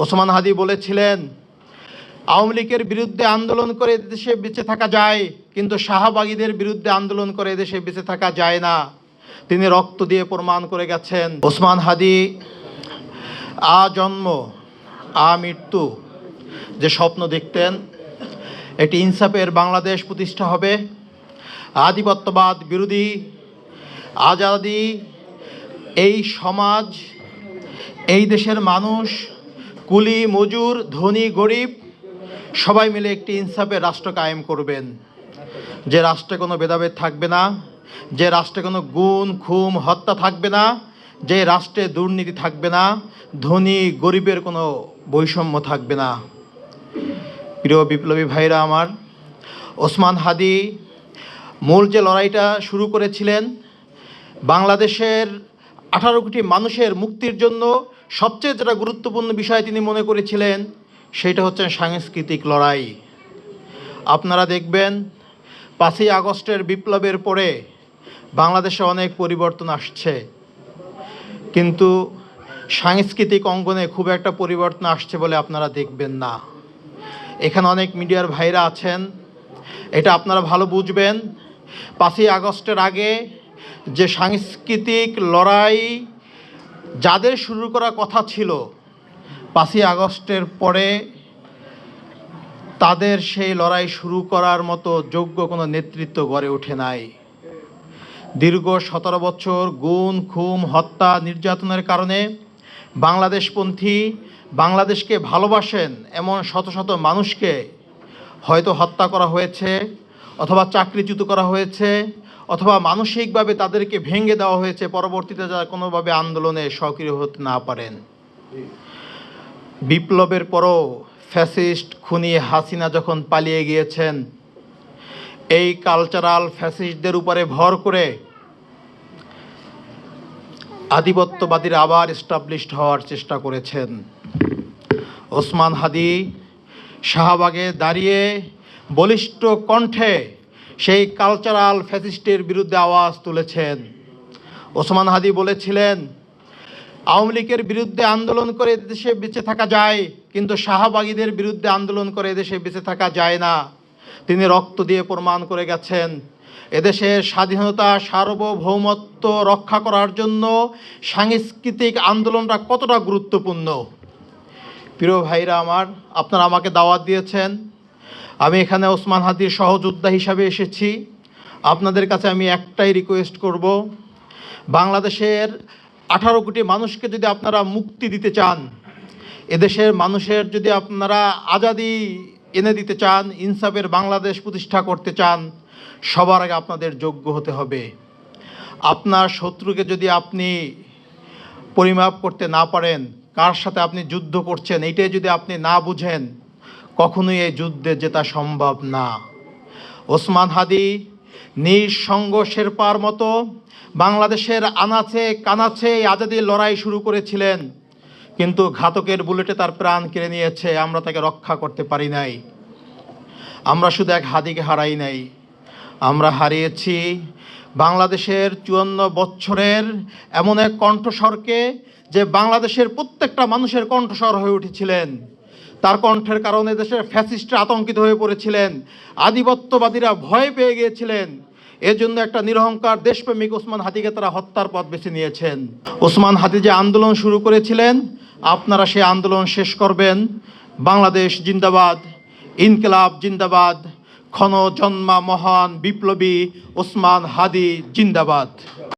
ওসমান হাদি বলেছিলেন, আওয়ামী লীগের বিরুদ্ধে আন্দোলন করে দেশে বেঁচে থাকা যায়, কিন্তু শাহবাগীদের বিরুদ্ধে আন্দোলন করে দেশে বেঁচে থাকা যায় না। তিনি রক্ত দিয়ে প্রমাণ করে গেছেন, ওসমান হাদি আ জন্ম আ মৃত্যু যে স্বপ্ন দেখতেন, এটি ইনসাফের বাংলাদেশ প্রতিষ্ঠা হবে। আধিপত্যবাদ বিরোধী, আজাদি, এই সমাজ, এই দেশের মানুষ কুলি, মজুর, ধনী, গরিব, সবাই মিলে একটি ইনসাফের রাষ্ট্র কায়েম করবেন। যে রাষ্ট্রে কোনো ভেদাভেদ থাকবে না, যে রাষ্ট্রে কোনো গুণ, খুম, হত্যা থাকবে না, যে রাষ্ট্রে দুর্নীতি থাকবে না, ধনী, গরিবের কোনো বৈষম্য থাকবে না। প্রিয় বিপ্লবী ভাইরা আমার, ওসমান হাদি মূল যে লড়াইটা শুরু করেছিলেন, বাংলাদেশের আঠারো কোটি মানুষের মুক্তির জন্য সবচেয়ে যেটা গুরুত্বপূর্ণ বিষয় তিনি মনে করেছিলেন, সেটা হচ্ছে সাংস্কৃতিক লড়াই। আপনারা দেখবেন, পাঁচই আগস্টের বিপ্লবের পরে বাংলাদেশে অনেক পরিবর্তন আসছে। কিন্তু সাংস্কৃতিক অঙ্গনে খুব একটা পরিবর্তন আসছে বলে আপনারা দেখবেন না। এখানে অনেক মিডিয়ার ভাইরা আছেন। এটা আপনারা ভালো বুঝবেন। পাঁচই আগস্টের আগে যে সাংস্কৃতিক লড়াই যাদের শুরু করা কথা ছিল, পাঁচই আগস্টের পরে তাদের সেই লড়াই শুরু করার মতো যোগ্য কোনো নেতৃত্ব গড়ে ওঠে নাই। দীর্ঘ সতেরো বছর গুণ খুম, হত্যা, নির্যাতনের কারণে বাংলাদেশপন্থী বাংলাদেশকে ভালোবাসেন এমন শত শত মানুষকে হয়তো হত্যা করা হয়েছে অথবা চাকরিচ্যুত করা হয়েছে। অথবা মানসিকভাবে তাদেরকে ভেঙে দেওয়া হয়েছে, পরবর্তীতে যারা কোনোভাবে আন্দোলনে সক্রিয় হতে না পারেন। বিপ্লবের পরও ফ্যাসিস্ট খুনি হাসিনা যখন পালিয়ে গিয়েছেন, এই কালচারাল ফ্যাসিস্টদের উপরে ভর করে আধিপত্যবাদীরা আবার এস্টাবলিশড হওয়ার চেষ্টা করেছেন। ওসমান হাদি শাহবাগে দাঁড়িয়ে বলিষ্ঠ কণ্ঠে সেই কালচারাল ফ্যাসিস্টের বিরুদ্ধে আওয়াজ তুলেছেন। ওসমান হাদি বলেছিলেন, আওয়ামী লীগের বিরুদ্ধে আন্দোলন করে দেশে বেঁচে থাকা যায়, কিন্তু শাহবাগীদের বিরুদ্ধে আন্দোলন করে দেশে বেঁচে থাকা যায় না। তিনি রক্ত দিয়ে প্রমাণ করে গেছেন এদেশের স্বাধীনতা, সার্বভৌমত্ব রক্ষা করার জন্য সাংস্কৃতিক আন্দোলনটা কতটা গুরুত্বপূর্ণ? প্রিয় ভাইরা আমার, আপনারা আমাকে দাওয়াত দিয়েছেন আমি এখানে ওসমান হাদির সহযোদ্ধা হিসাবে এসেছি। আপনাদের কাছে আমি একটাই রিকোয়েস্ট করব, বাংলাদেশের আঠারো কোটি মানুষকে যদি আপনারা মুক্তি দিতে চান, এদেশের মানুষের যদি আপনারা আজাদি এনে দিতে চান, ইনসাফের বাংলাদেশ প্রতিষ্ঠা করতে চান, সবার আগে আপনাদের যোগ্য হতে হবে। আপনার শত্রুকে যদি আপনি পরিমাপ করতে না পারেন, কার সাথে আপনি যুদ্ধ করছেন, এইটাই যদি আপনি না বুঝেন কখনোই এই যুদ্ধে জেতা সম্ভব না। ওসমান হাদি নিঃসঙ্গ শেরপার মতো বাংলাদেশের আনাচে কানাচে এই আজাদির লড়াই শুরু করেছিলেন, কিন্তু ঘাতকের বুলেটে তার প্রাণ কেড়ে নিয়েছে, আমরা তাকে রক্ষা করতে পারি নাই। আমরা শুধু এক হাদিকে হারাই নাই, আমরা হারিয়েছি বাংলাদেশের চুয়ান্ন বছরের এমন এক কণ্ঠস্বরকে যে বাংলাদেশের প্রত্যেকটা মানুষের কণ্ঠস্বর হয়ে উঠেছিলেন। তার কণ্ঠের কারণে দেশের ফ্যাসিস্টরা আতঙ্কিত হয়ে পড়েছিলেন। আধিপত্যবাদীরা ভয় পেয়ে গিয়েছিলেন। এজন্য একটা নিরহংকার দেশপ্রেমিক ওসমান হাদিকে তারা হত্যার পথ বেছে নিয়েছেন। ওসমান হাদি যে আন্দোলন শুরু করেছিলেন, আপনারা সেই আন্দোলন শেষ করবেন। বাংলাদেশ জিন্দাবাদ, ইনকলাব জিন্দাবাদ ক্ষণ জন্মা মহান বিপ্লবী ওসমান হাদি জিন্দাবাদ।